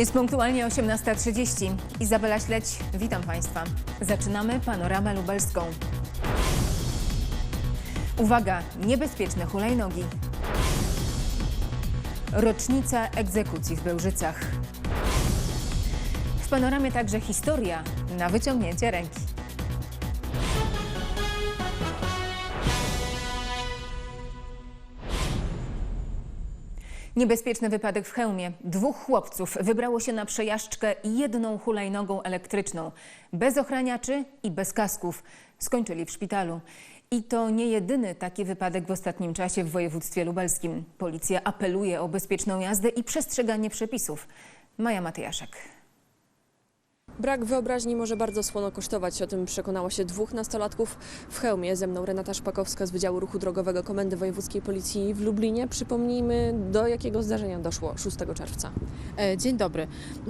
Jest punktualnie 18.30. Izabela Śledź, witam Państwa. Zaczynamy panoramę lubelską. Uwaga, niebezpieczne hulajnogi. Rocznica egzekucji w Bełżycach. W panoramie także historia na wyciągnięcie ręki. Niebezpieczny wypadek w Chełmie. Dwóch chłopców wybrało się na przejażdżkę jedną hulajnogą elektryczną. Bez ochraniaczy i bez kasków. Skończyli w szpitalu. I to nie jedyny taki wypadek w ostatnim czasie w województwie lubelskim. Policja apeluje o bezpieczną jazdę i przestrzeganie przepisów. Maja Matyjaszek. Brak wyobraźni może bardzo słono kosztować. O tym przekonało się dwóch nastolatków w Chełmie. Ze mną Renata Szpakowska z Wydziału Ruchu Drogowego Komendy Wojewódzkiej Policji w Lublinie. Przypomnijmy, do jakiego zdarzenia doszło 6 czerwca. E, Dzień dobry.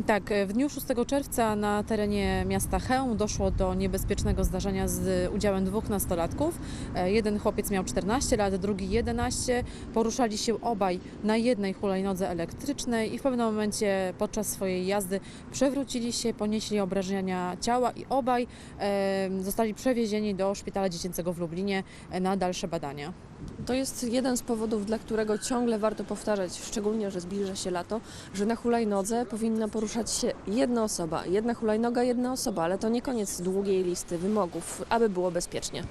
Tak, e, w dniu 6 czerwca na terenie miasta Chełm doszło do niebezpiecznego zdarzenia z udziałem dwóch nastolatków. E, Jeden chłopiec miał 14 lat, drugi 11. Poruszali się obaj na jednej hulajnodze elektrycznej i w pewnym momencie podczas swojej jazdy przewrócili się, ponieśli obrażenia ciała i obaj zostali przewiezieni do szpitala dziecięcego w Lublinie e, na dalsze badania. To jest jeden z powodów, dla którego ciągle warto powtarzać, szczególnie, że zbliża się lato, że na hulajnodze powinna poruszać się jedna osoba. Jedna hulajnoga, jedna osoba, ale to nie koniec długiej listy wymogów, aby było bezpiecznie.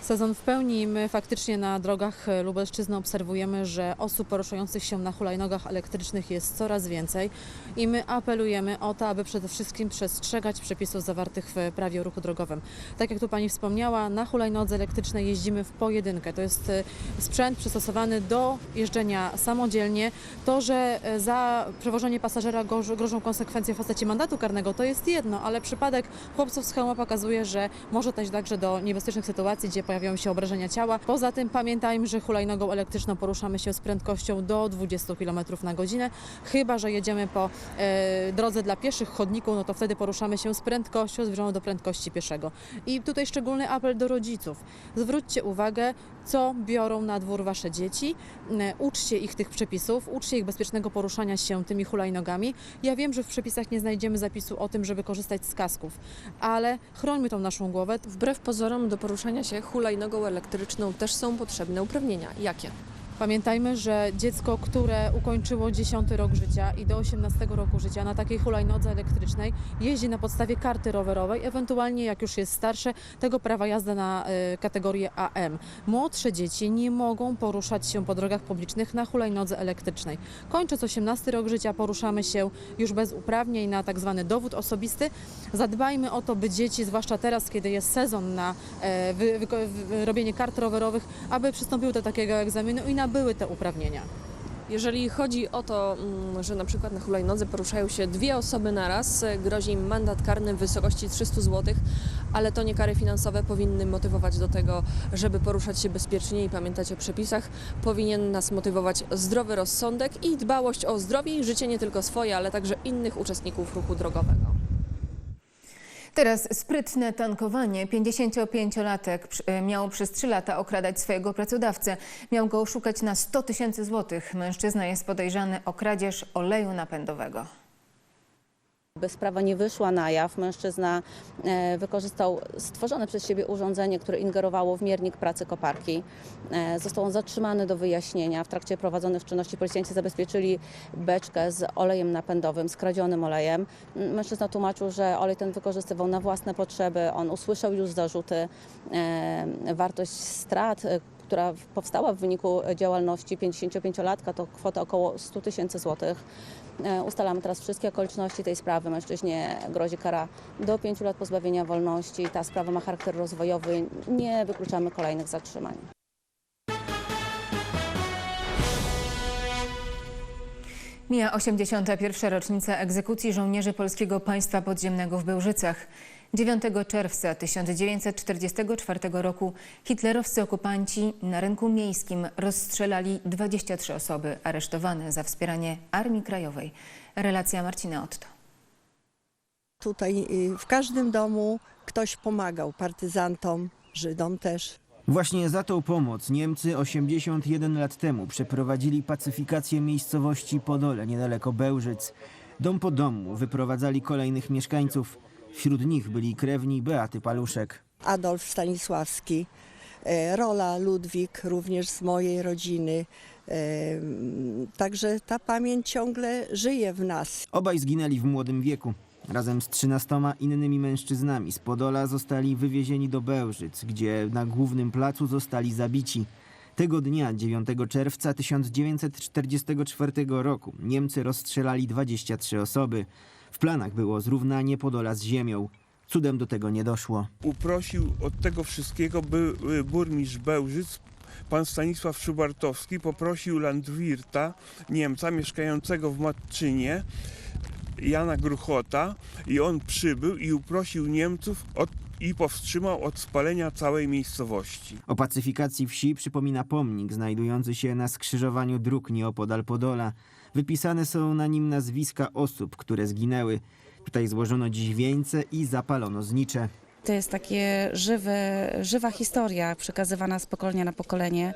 Sezon w pełni. My faktycznie na drogach e, Lubelszczyzny obserwujemy, że osób poruszających się na hulajnogach elektrycznych jest coraz więcej i my apelujemy o to, aby przede wszystkim przestrzegać przepisów zawartych w prawie o ruchu drogowym. Tak jak tu Pani wspomniała, na hulajnodze elektrycznej jeździmy w pojedynkę. To jest e, sprzęt przystosowany do jeżdżenia samodzielnie. To, że e, za przewożenie pasażera grożą, konsekwencje w postaci mandatu karnego, to jest jedno, ale przypadek chłopców z hełma pokazuje, że może dojść także do niebezpiecznych sytuacji, gdzie pojawiają się obrażenia ciała. Poza tym pamiętajmy, że hulajnogą elektryczną poruszamy się z prędkością do 20 km na godzinę. Chyba, że jedziemy po e, drodze dla pieszych chodniku, no to wtedy poruszamy się z prędkością zbliżoną do prędkości pieszego. I tutaj szczególny apel do rodziców. Zwróćcie uwagę, co biorą na dwór wasze dzieci. E, Uczcie ich tych przepisów, uczcie ich bezpiecznego poruszania się tymi hulajnogami. Ja wiem, że w przepisach nie znajdziemy zapisu o tym, żeby korzystać z kasków, ale chrońmy tą naszą głowę. Wbrew pozorom do poruszania się hulajnogą elektryczną też są potrzebne uprawnienia. Jakie? Pamiętajmy, że dziecko, które ukończyło 10 rok życia i do 18 roku życia na takiej hulajnodze elektrycznej jeździ na podstawie karty rowerowej, ewentualnie jak już jest starsze, tego prawa jazdy na y, kategorię AM. Młodsze dzieci nie mogą poruszać się po drogach publicznych na hulajnodze elektrycznej. Kończąc 18 rok życia poruszamy się już bez uprawnień na tak zwany dowód osobisty. Zadbajmy o to, by dzieci, zwłaszcza teraz, kiedy jest sezon na e, robienie kart rowerowych, aby przystąpiły do takiego egzaminu i nabyły te uprawnienia. Jeżeli chodzi o to, mm, że na przykład na hulajnodze poruszają się dwie osoby naraz, e, grozi im mandat karny w wysokości 300 zł, ale to nie kary finansowe powinny motywować do tego, żeby poruszać się bezpiecznie i pamiętać o przepisach. Powinien nas motywować zdrowy rozsądek i dbałość o zdrowie i życie nie tylko swoje, ale także innych uczestników ruchu drogowego. Teraz sprytne tankowanie. 55-latek przy- e, miał przez 3 lata okradać swojego pracodawcę. Miał go oszukać na 100 tysięcy złotych. Mężczyzna jest podejrzany o kradzież oleju napędowego. By sprawa nie wyszła na jaw, mężczyzna e, wykorzystał stworzone przez siebie urządzenie, które ingerowało w miernik pracy koparki. E, Został on zatrzymany do wyjaśnienia. W trakcie prowadzonych czynności policjanci zabezpieczyli beczkę z olejem napędowym, skradzionym olejem. Mężczyzna tłumaczył, że olej ten wykorzystywał na własne potrzeby. On usłyszał już zarzuty. E, Wartość strat, która powstała w wyniku działalności 55-latka to kwota około 100 tysięcy złotych. E, Ustalamy teraz wszystkie okoliczności tej sprawy. Mężczyźnie grozi kara do 5 lat pozbawienia wolności. Ta sprawa ma charakter rozwojowy. Nie wykluczamy kolejnych zatrzymań. Mija 81. rocznica egzekucji żołnierzy Polskiego Państwa Podziemnego w Bełżycach. 9 czerwca 1944 roku hitlerowscy okupanci na rynku miejskim rozstrzelali 23 osoby aresztowane za wspieranie Armii Krajowej. Relacja Marcina Otto. Tutaj y, w każdym domu ktoś pomagał partyzantom, Żydom też. Właśnie za tą pomoc Niemcy 81 lat temu przeprowadzili pacyfikację miejscowości Podole niedaleko Bełżyc. Dom po domu wyprowadzali kolejnych mieszkańców. Wśród nich byli krewni Beaty Paluszek. Adolf Stanisławski, e, Rola Ludwik, również z mojej rodziny. E, Także ta pamięć ciągle żyje w nas. Obaj zginęli w młodym wieku. Razem z trzynastoma innymi mężczyznami z Podola zostali wywiezieni do Bełżyc, gdzie na głównym placu zostali zabici. Tego dnia, 9 czerwca 1944 roku, Niemcy rozstrzelali 23 osoby. W planach było zrównanie Podola z ziemią. Cudem do tego nie doszło. uprosił od tego wszystkiego były burmistrz Bełżyc, pan Stanisław Szubartowski, poprosił Landwirta, Niemca mieszkającego w Matczynie, Jana Gruchota i on przybył i uprosił Niemców od, i powstrzymał od spalenia całej miejscowości. O pacyfikacji wsi przypomina pomnik znajdujący się na skrzyżowaniu dróg nieopodal Podola. Wypisane są na nim nazwiska osób, które zginęły. Tutaj złożono dziś wieńce i zapalono znicze. To jest takie żywe, żywa historia przekazywana z pokolenia na pokolenie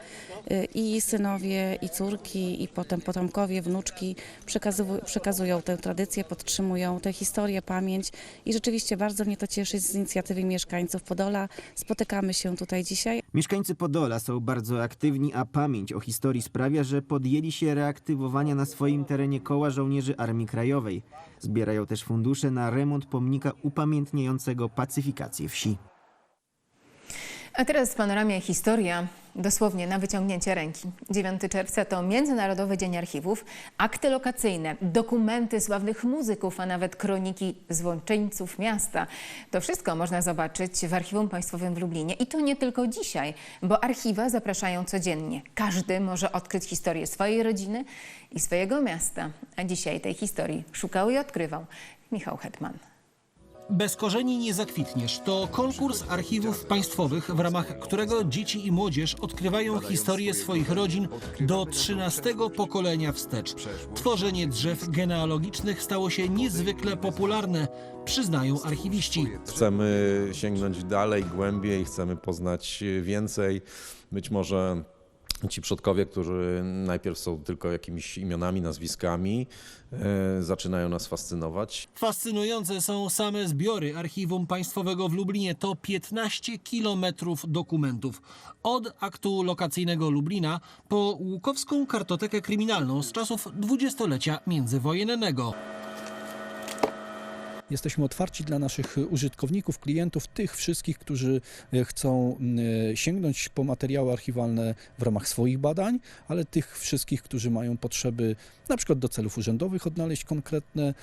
Y, i synowie, i córki, i potem potomkowie, wnuczki przekazują, przekazują tę tradycję, podtrzymują tę historię, pamięć i rzeczywiście bardzo mnie to cieszy z inicjatywy mieszkańców Podola. Spotykamy się tutaj dzisiaj. Mieszkańcy Podola są bardzo aktywni, a pamięć o historii sprawia, że podjęli się reaktywowania na swoim terenie koła żołnierzy Armii Krajowej. Zbierają też fundusze na remont pomnika upamiętniającego pacyfikację wsi. A teraz w panoramie historia, dosłownie na wyciągnięcie ręki. 9 czerwca to Międzynarodowy Dzień Archiwów, akty lokacyjne, dokumenty sławnych muzyków, a nawet kroniki złączyńców miasta. To wszystko można zobaczyć w Archiwum Państwowym w Lublinie. I to nie tylko dzisiaj, bo archiwa zapraszają codziennie. Każdy może odkryć historię swojej rodziny i swojego miasta. A dzisiaj tej historii szukał i odkrywał Michał Hetman. Bez korzeni nie zakwitniesz. To konkurs archiwów państwowych, w ramach którego dzieci i młodzież odkrywają historię swoich rodzin do 13 pokolenia wstecz. Tworzenie drzew genealogicznych stało się niezwykle popularne, przyznają archiwiści. Chcemy sięgnąć dalej, głębiej, chcemy poznać więcej. Być może ci przodkowie, którzy najpierw są tylko jakimiś imionami, nazwiskami, e, zaczynają nas fascynować. Fascynujące są same zbiory Archiwum Państwowego w Lublinie. To 15 kilometrów dokumentów. Od aktu lokacyjnego Lublina po Łukowską kartotekę kryminalną z czasów dwudziestolecia międzywojennego. Jesteśmy otwarci dla naszych użytkowników, klientów, tych wszystkich, którzy e, chcą e, sięgnąć po materiały archiwalne w ramach swoich badań, ale tych wszystkich, którzy mają potrzeby na przykład do celów urzędowych odnaleźć konkretne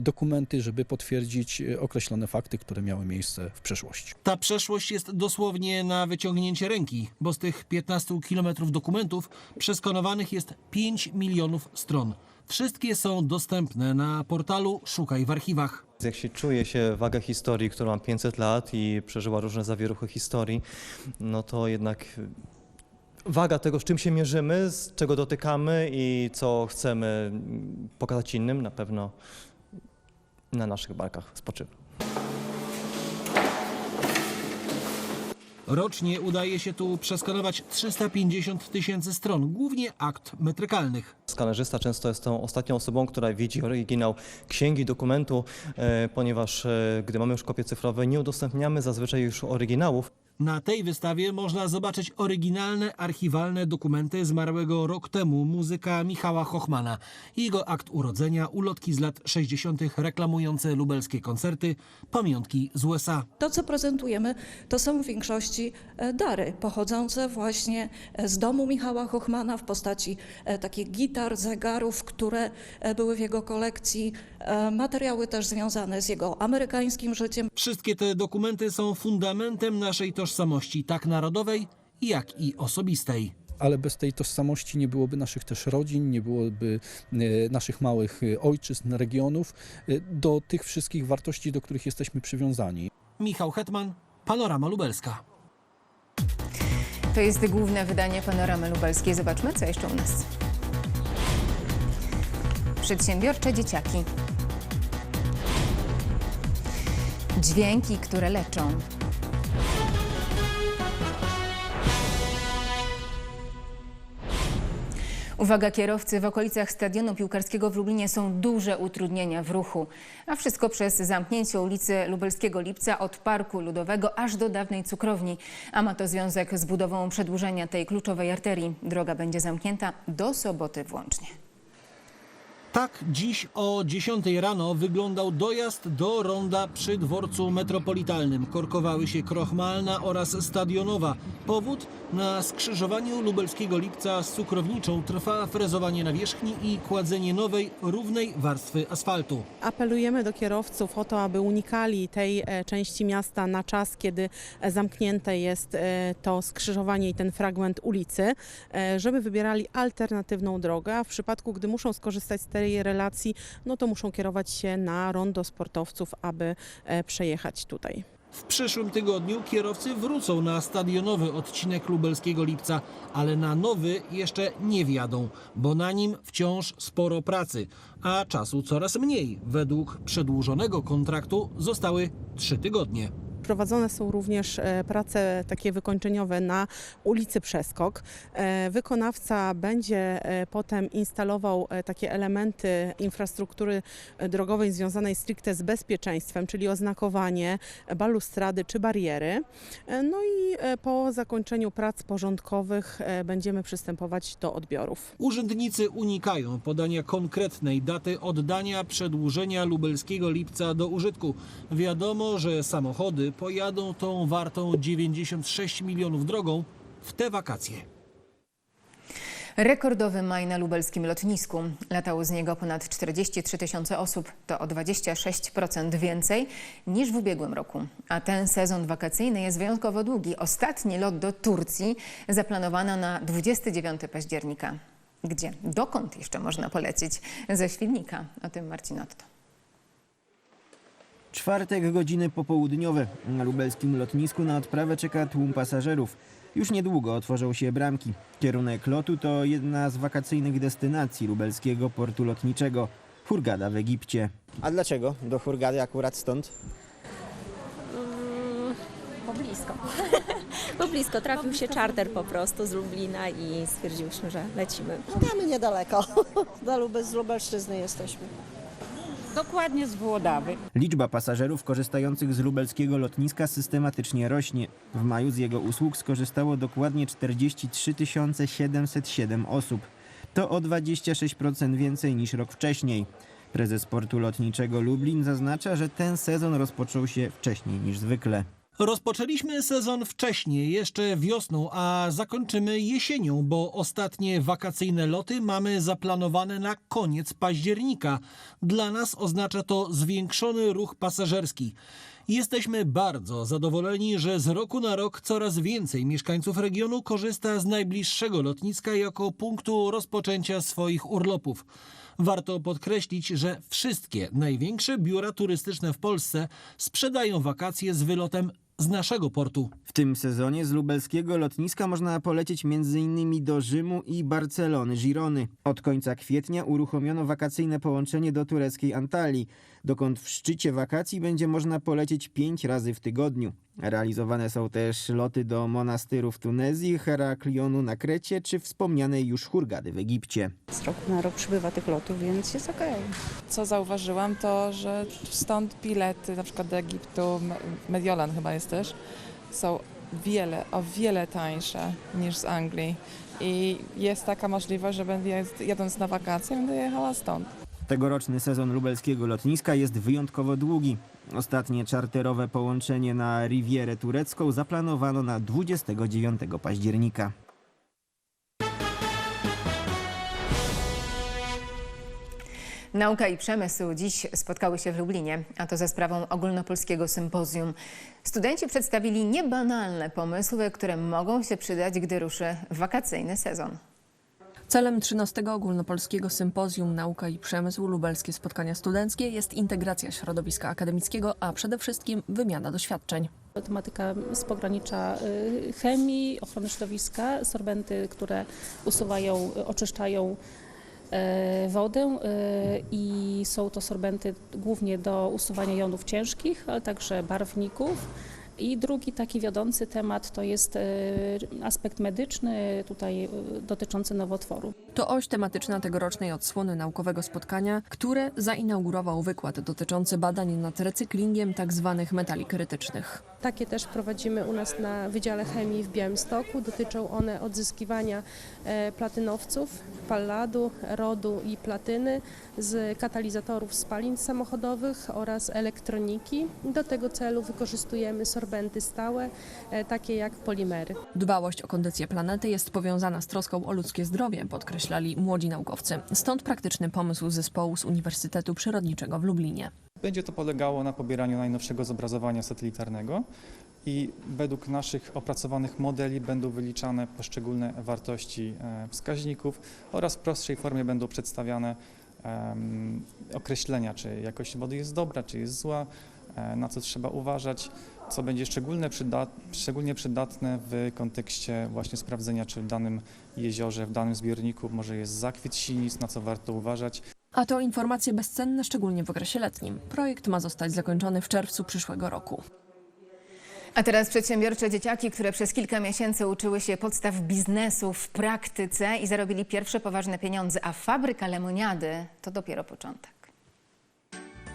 dokumenty, żeby potwierdzić określone fakty, które miały miejsce w przeszłości. Ta przeszłość jest dosłownie na wyciągnięcie ręki, bo z tych 15 kilometrów dokumentów przeskanowanych jest 5 milionów stron. Wszystkie są dostępne na portalu Szukaj w archiwach. Jak się czuje się wagę historii, która ma 500 lat i przeżyła różne zawieruchy historii, no to jednak waga tego, z czym się mierzymy, z czego dotykamy i co chcemy pokazać innym, na pewno na naszych barkach spoczywa. Rocznie udaje się tu przeskanować 350 tysięcy stron, głównie akt metrykalnych. Skalerzysta często jest tą ostatnią osobą, która widzi oryginał księgi, dokumentu, e, ponieważ e, gdy mamy już kopie cyfrowe, nie udostępniamy zazwyczaj już oryginałów. Na tej wystawie można zobaczyć oryginalne archiwalne dokumenty zmarłego rok temu muzyka Michała Hochmana. Jego akt urodzenia, ulotki z lat 60. reklamujące lubelskie koncerty, pamiątki z USA. To, co prezentujemy, to są w większości e, dary pochodzące właśnie e, z domu Michała Hochmana w postaci e, takich gitar, zegarów, które były w jego kolekcji, materiały też związane z jego amerykańskim życiem. Wszystkie te dokumenty są fundamentem naszej tożsamości, tak narodowej, jak i osobistej. ale bez tej tożsamości nie byłoby naszych też rodzin, nie byłoby e, naszych małych e, ojczyzn, regionów, e, do tych wszystkich wartości, do których jesteśmy przywiązani. Michał Hetman, Panorama Lubelska. To jest główne wydanie Panoramy Lubelskiej. Zobaczmy, co jeszcze u nas. Przedsiębiorcze dzieciaki. Dźwięki, które leczą. Uwaga kierowcy, w okolicach stadionu piłkarskiego w Lublinie są duże utrudnienia w ruchu. A wszystko przez zamknięcie ulicy Lubelskiego Lipca od Parku Ludowego aż do dawnej cukrowni. A ma to związek z budową przedłużenia tej kluczowej arterii. Droga będzie zamknięta do soboty włącznie. Tak dziś o 10 rano wyglądał dojazd do ronda przy dworcu metropolitalnym. Korkowały się Krochmalna oraz Stadionowa. Powód? Na skrzyżowaniu Lubelskiego Lipca z Cukrowniczą trwa frezowanie nawierzchni i kładzenie nowej, równej warstwy asfaltu. Apelujemy do kierowców o to, aby unikali tej e, części miasta na czas, kiedy e, zamknięte jest e, to skrzyżowanie i ten fragment ulicy, żeby wybierali alternatywną drogę, a w przypadku, gdy muszą skorzystać z tej relacji, no to muszą kierować się na rondo sportowców, aby e, przejechać tutaj. W przyszłym tygodniu kierowcy wrócą na stadionowy odcinek Lubelskiego Lipca, ale na nowy jeszcze nie wjadą, bo na nim wciąż sporo pracy, a czasu coraz mniej. Według przedłużonego kontraktu zostały trzy tygodnie. Prowadzone są również e, prace takie wykończeniowe na ulicy Przeskok. E, Wykonawca będzie e, potem instalował takie elementy infrastruktury drogowej związanej stricte z bezpieczeństwem, czyli oznakowanie, balustrady czy bariery. No i po zakończeniu prac porządkowych będziemy przystępować do odbiorów. Urzędnicy unikają podania konkretnej daty oddania przedłużenia lubelskiego lipca do użytku. Wiadomo, że samochody pojadą tą wartą 96 milionów drogą w te wakacje. Rekordowy maj na lubelskim lotnisku. Latało z niego ponad 43 tysiące osób. To o 26% więcej niż w ubiegłym roku. A ten sezon wakacyjny jest wyjątkowo długi. Ostatni lot do Turcji zaplanowano na 29 października. Gdzie? Dokąd jeszcze można polecieć? Ze Świdnika. O tym Marcin Otto. Czwartek, godziny popołudniowe. Na lubelskim lotnisku na odprawę czeka tłum pasażerów. Już niedługo otworzą się bramki. Kierunek lotu to jedna z wakacyjnych destynacji lubelskiego portu lotniczego. Hurgada w Egipcie. A dlaczego do Hurgady akurat stąd? Bo blisko. Bo blisko. Trafił się czarter po prostu z Lublina i stwierdziłyśmy, że lecimy. Mamy niedaleko. Do z Lubelszczyzny jesteśmy. Dokładnie z Włodawy. Liczba pasażerów korzystających z lubelskiego lotniska systematycznie rośnie. W maju z jego usług skorzystało dokładnie 43 707 osób. To o 26% więcej niż rok wcześniej. Prezes portu lotniczego Lublin zaznacza, że ten sezon rozpoczął się wcześniej niż zwykle. Rozpoczęliśmy sezon wcześniej, jeszcze wiosną, a zakończymy jesienią, bo ostatnie wakacyjne loty mamy zaplanowane na koniec października. Dla nas oznacza to zwiększony ruch pasażerski. Jesteśmy bardzo zadowoleni, że z roku na rok coraz więcej mieszkańców regionu korzysta z najbliższego lotniska jako punktu rozpoczęcia swoich urlopów. Warto podkreślić, że wszystkie największe biura turystyczne w Polsce sprzedają wakacje z wylotem z naszego portu. W tym sezonie z lubelskiego lotniska można polecieć m.in. do Rzymu i Barcelony, Girony. Od końca kwietnia uruchomiono wakacyjne połączenie do tureckiej Antalii, dokąd w szczycie wakacji będzie można polecieć pięć razy w tygodniu. Realizowane są też loty do monastyru w Tunezji, Heraklionu na Krecie czy wspomnianej już Hurgady w Egipcie. Z roku na rok przybywa tych lotów, więc jest okej. Co zauważyłam, to że stąd bilety na przykład do Egiptu, Mediolan chyba jest też, są wiele, o wiele tańsze niż z Anglii. I jest taka możliwość, że będę jadąc na wakacje, będę jechała stąd. Tegoroczny sezon lubelskiego lotniska jest wyjątkowo długi. Ostatnie czarterowe połączenie na Rivierę Turecką zaplanowano na 29 października. Nauka i przemysł dziś spotkały się w Lublinie, a to za sprawą ogólnopolskiego sympozjum. Studenci przedstawili niebanalne pomysły, które mogą się przydać, gdy ruszy wakacyjny sezon. Celem 13 ogólnopolskiego sympozjum Nauka i Przemysł Lubelskie Spotkania Studenckie jest integracja środowiska akademickiego, a przede wszystkim wymiana doświadczeń. Tematyka z pogranicza y, chemii, ochrony środowiska, sorbenty, które usuwają, oczyszczają e, wodę e, i są to sorbenty głównie do usuwania jonów ciężkich, ale także barwników I drugi taki wiodący temat to jest e, aspekt medyczny, tutaj e, dotyczący nowotworu. To oś tematyczna tegorocznej odsłony naukowego spotkania, które zainaugurował wykład dotyczący badań nad recyklingiem tzw. metali krytycznych. Takie też prowadzimy u nas na Wydziale Chemii w Białymstoku. Dotyczą one odzyskiwania e, platynowców, palladu, rodu i platyny z katalizatorów spalin samochodowych oraz elektroniki. Do tego celu wykorzystujemy sorbenty stałe, e, takie jak polimery. Dbałość o kondycję planety jest powiązana z troską o ludzkie zdrowie, podkreślali młodzi naukowcy. Stąd praktyczny pomysł zespołu z Uniwersytetu Przyrodniczego w Lublinie. Będzie to polegało na pobieraniu najnowszego zobrazowania satelitarnego i według naszych opracowanych modeli będą wyliczane poszczególne wartości e, wskaźników oraz w prostszej formie będą przedstawiane określenia, czy jakość wody jest dobra, czy jest zła, e, na co trzeba uważać, co będzie szczególnie przydatne w kontekście właśnie sprawdzenia, czy w danym jeziorze, w danym zbiorniku może jest zakwit sinic, na co warto uważać. A to informacje bezcenne, szczególnie w okresie letnim. Projekt ma zostać zakończony w czerwcu przyszłego roku. A teraz przedsiębiorcze dzieciaki, które przez kilka miesięcy uczyły się podstaw biznesu w praktyce i zarobili pierwsze poważne pieniądze, a fabryka lemoniady to dopiero początek.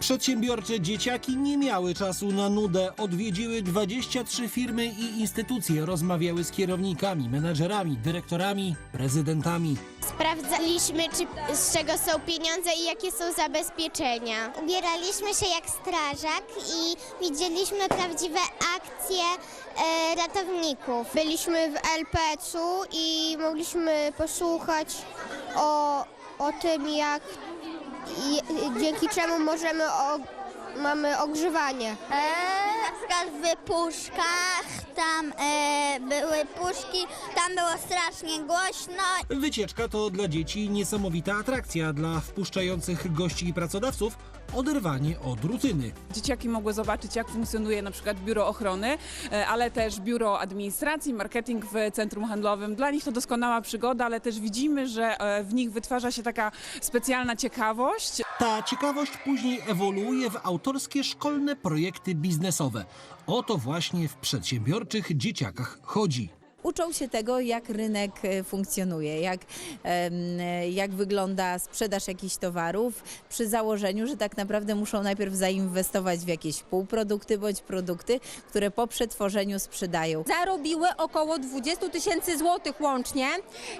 Przedsiębiorcze dzieciaki nie miały czasu na nudę. Odwiedziły 23 firmy i instytucje, rozmawiały z kierownikami, menedżerami, dyrektorami, prezydentami. Sprawdzaliśmy, czy, z czego są pieniądze i jakie są zabezpieczenia. Ubieraliśmy się jak strażak i widzieliśmy prawdziwe akcje e, ratowników. Byliśmy w LPC-u i mogliśmy posłuchać o, o tym, jak i, dzięki czemu możemy o, mamy ogrzewanie. na przykład w puszkach, tam były puszki, tam było strasznie głośno. Wycieczka to dla dzieci niesamowita atrakcja, dla wpuszczających gości i pracodawców oderwanie od rutyny. Dzieciaki mogły zobaczyć, jak funkcjonuje na przykład biuro ochrony, e, ale też biuro administracji, marketing w centrum handlowym. Dla nich to doskonała przygoda, ale też widzimy, że e, w nich wytwarza się taka specjalna ciekawość. Ta ciekawość później ewoluuje w autorskie szkolne projekty biznesowe. O to właśnie w przedsiębiorczych dzieciakach chodzi. Uczą się tego, jak rynek e, funkcjonuje, jak, e, jak wygląda sprzedaż jakichś towarów, przy założeniu, że tak naprawdę muszą najpierw zainwestować w jakieś półprodukty bądź produkty, które po przetworzeniu sprzedają. Zarobiły około 20 tysięcy złotych łącznie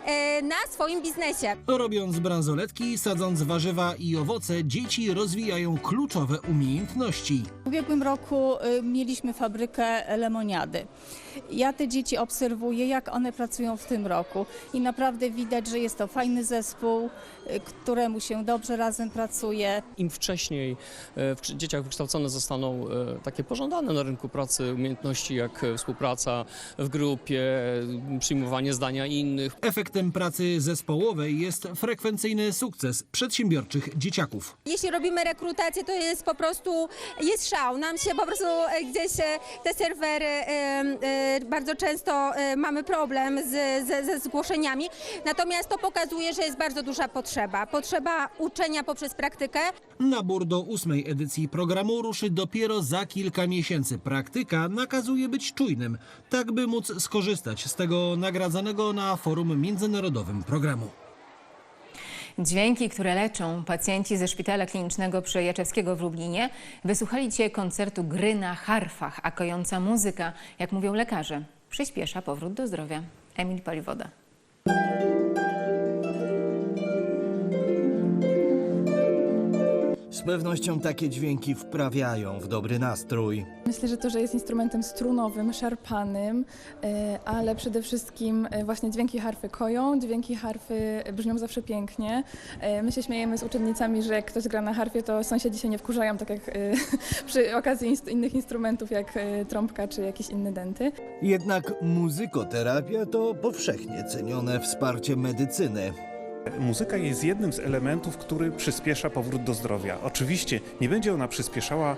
e, na swoim biznesie. Robiąc bransoletki, sadząc warzywa i owoce, dzieci rozwijają kluczowe umiejętności. W ubiegłym roku y, mieliśmy fabrykę lemoniady. Ja te dzieci obserwuję, jak one pracują w tym roku i naprawdę widać, że jest to fajny zespół, y, któremu się dobrze razem pracuje. Im wcześniej e, w dzieciach wykształcone zostaną e, takie pożądane na rynku pracy umiejętności jak e, współpraca w grupie, przyjmowanie zdania innych. Efektem pracy zespołowej jest frekwencyjny sukces przedsiębiorczych dzieciaków. Jeśli robimy rekrutację, to jest po prostu, jest szał. Nam się po prostu gdzieś te serwery, bardzo często e, mamy problem z, ze, ze zgłoszeniami, natomiast to pokazuje, że jest bardzo duża potrzeba. Potrzeba uczenia poprzez praktykę. Nabór do ósmej edycji programu ruszy dopiero za kilka miesięcy. Praktyka nakazuje być czujnym, tak by móc skorzystać z tego nagradzanego na forum międzynarodowym programu. Dźwięki, które leczą pacjenci ze szpitala klinicznego przy Jaczewskiego w Lublinie wysłuchali dzisiaj koncertu gry na harfach, a kojąca muzyka, jak mówią lekarze, przyspiesza powrót do zdrowia. Emil Paliwoda. Pewnością takie dźwięki wprawiają w dobry nastrój. Myślę, że to, że jest instrumentem strunowym, szarpanym, e, ale przede wszystkim e, właśnie dźwięki harfy koją, dźwięki harfy brzmią zawsze pięknie. E, My się śmiejemy z uczennicami, że jak ktoś gra na harfie, to sąsiedzi się nie wkurzają, tak jak e, przy okazji inst- innych instrumentów, jak e, trąbka czy jakieś inne denty. Jednak muzykoterapia to powszechnie cenione wsparcie medycyny. Muzyka jest jednym z elementów, który przyspiesza powrót do zdrowia. Oczywiście nie będzie ona przyspieszała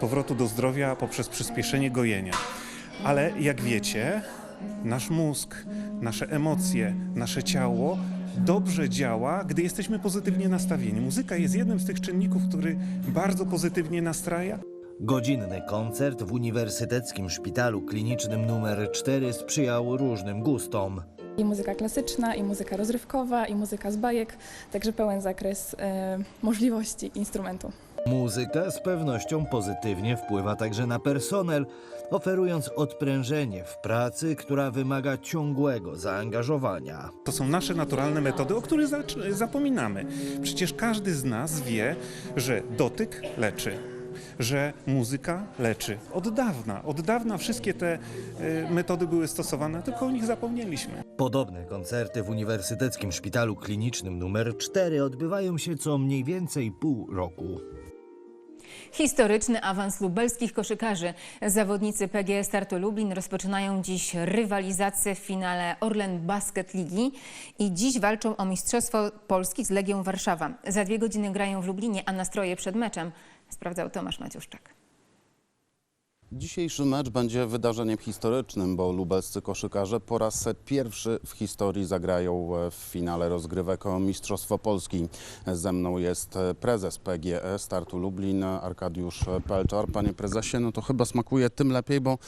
powrotu do zdrowia poprzez przyspieszenie gojenia, ale jak wiecie, nasz mózg, nasze emocje, nasze ciało dobrze działa, gdy jesteśmy pozytywnie nastawieni. Muzyka jest jednym z tych czynników, który bardzo pozytywnie nastraja. Godzinny koncert w Uniwersyteckim Szpitalu Klinicznym nr 4 sprzyjał różnym gustom. I muzyka klasyczna, i muzyka rozrywkowa, i muzyka z bajek, także pełen zakres e, możliwości instrumentu. Muzyka z pewnością pozytywnie wpływa także na personel, oferując odprężenie w pracy, która wymaga ciągłego zaangażowania. To są nasze naturalne metody, o których zapominamy. Przecież każdy z nas wie, że dotyk leczy. Że muzyka leczy. Od dawna, od dawna wszystkie te e, metody były stosowane, tylko o nich zapomnieliśmy. Podobne koncerty w Uniwersyteckim Szpitalu Klinicznym nr 4 odbywają się co mniej więcej pół roku. Historyczny awans lubelskich koszykarzy. Zawodnicy PGE Startu Lublin rozpoczynają dziś rywalizację w finale Orlen Basket Ligi i dziś walczą o Mistrzostwo Polski z Legią Warszawa. Za dwie godziny grają w Lublinie, a nastroje przed meczem sprawdzał Tomasz Maciuszczak. Dzisiejszy mecz będzie wydarzeniem historycznym, bo lubelscy koszykarze po raz pierwszy w historii zagrają w finale rozgrywek o Mistrzostwo Polski. Ze mną jest prezes PGE Startu Lublin, Arkadiusz Pelczar. Panie prezesie, no to chyba smakuje tym lepiej, bo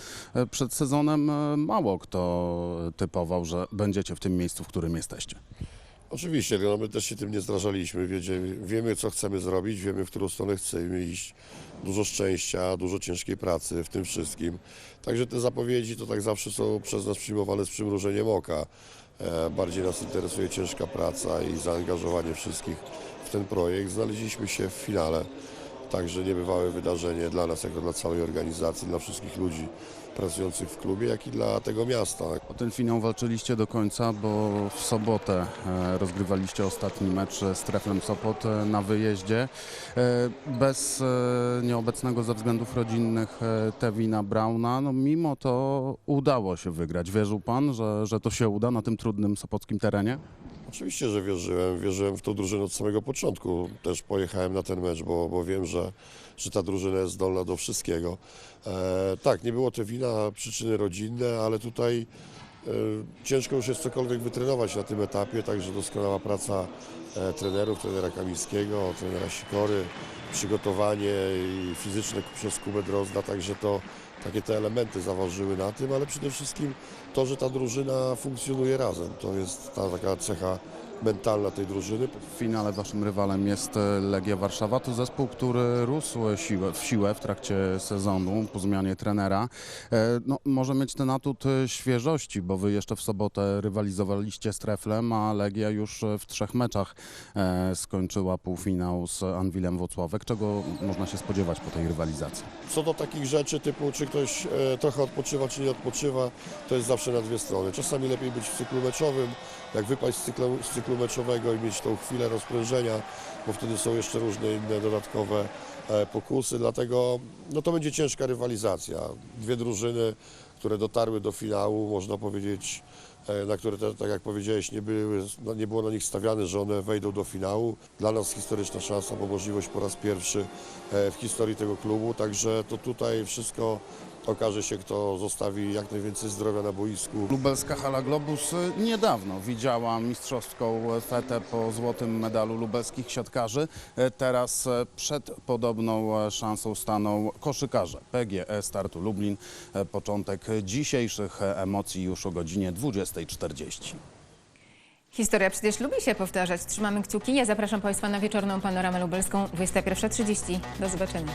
przed sezonem mało kto typował, że będziecie w tym miejscu, w którym jesteście. Oczywiście, no my też się tym nie zrażaliśmy. Wiecie, wiemy, co chcemy zrobić, wiemy, w którą stronę chcemy iść. Dużo szczęścia, dużo ciężkiej pracy w tym wszystkim. Także te zapowiedzi to tak zawsze są przez nas przyjmowane z przymrużeniem oka. E, Bardziej nas interesuje ciężka praca i zaangażowanie wszystkich w ten projekt. Znaleźliśmy się w finale. Także niebywałe wydarzenie dla nas, jako dla całej organizacji, dla wszystkich ludzi pracujących w klubie, jak i dla tego miasta. O ten finał walczyliście do końca, bo w sobotę e, rozgrywaliście ostatni mecz z Treflem Sopot e, na wyjeździe. E, Bez nieobecnego ze względów rodzinnych Tevina Brauna, no mimo to udało się wygrać. Wierzył pan, że, że to się uda na tym trudnym sopockim terenie? Oczywiście, że wierzyłem. Wierzyłem w tą drużynę od samego początku. Też pojechałem na ten mecz, bo, bo wiem, że, że ta drużyna jest zdolna do wszystkiego. E, tak, nie było to wina, przyczyny rodzinne, ale tutaj e, ciężko już jest cokolwiek wytrenować na tym etapie, także doskonała praca e, trenerów, trenera Kamińskiego, trenera Sikory, przygotowanie i fizyczne przez Kubę Drozda, także to takie te elementy zaważyły na tym, ale przede wszystkim to, że ta drużyna funkcjonuje razem. To jest ta taka cecha mentalna tej drużyny. W finale waszym rywalem jest e, Legia Warszawa. To zespół, który rósł siłę, w siłę w trakcie sezonu po zmianie trenera. E, No, może mieć ten atut e, świeżości, bo wy jeszcze w sobotę rywalizowaliście z Treflem, a Legia już w trzech meczach skończyła półfinał z Anwilem Włocławek. Czego można się spodziewać po tej rywalizacji? Co do takich rzeczy typu, czy ktoś trochę odpoczywa, czy nie odpoczywa, to jest zawsze na dwie strony. Czasami lepiej być w cyklu meczowym, jak wypaść z cyklu, z cyklu meczowego i mieć tą chwilę rozprężenia, bo wtedy są jeszcze różne inne dodatkowe e, pokusy, dlatego no to będzie ciężka rywalizacja. Dwie drużyny, które dotarły do finału, można powiedzieć, e, na które, tak jak powiedziałeś, nie, były, no, nie było na nich stawiane, że one wejdą do finału. Dla nas historyczna szansa, bo możliwość po raz pierwszy e, w historii tego klubu, także to tutaj wszystko okaże się, kto zostawi jak najwięcej zdrowia na boisku. Lubelska Hala Globus e, niedawno widziała mistrzowską fetę po złotym medalu lubelskich siatkarzy. E, Teraz e, przed podobną szansą staną koszykarze PGE Startu Lublin. Początek dzisiejszych emocji już o godzinie 20.40. Historia przecież lubi się powtarzać. Trzymamy kciuki. Ja zapraszam Państwa na wieczorną panoramę lubelską 21.30. Do zobaczenia.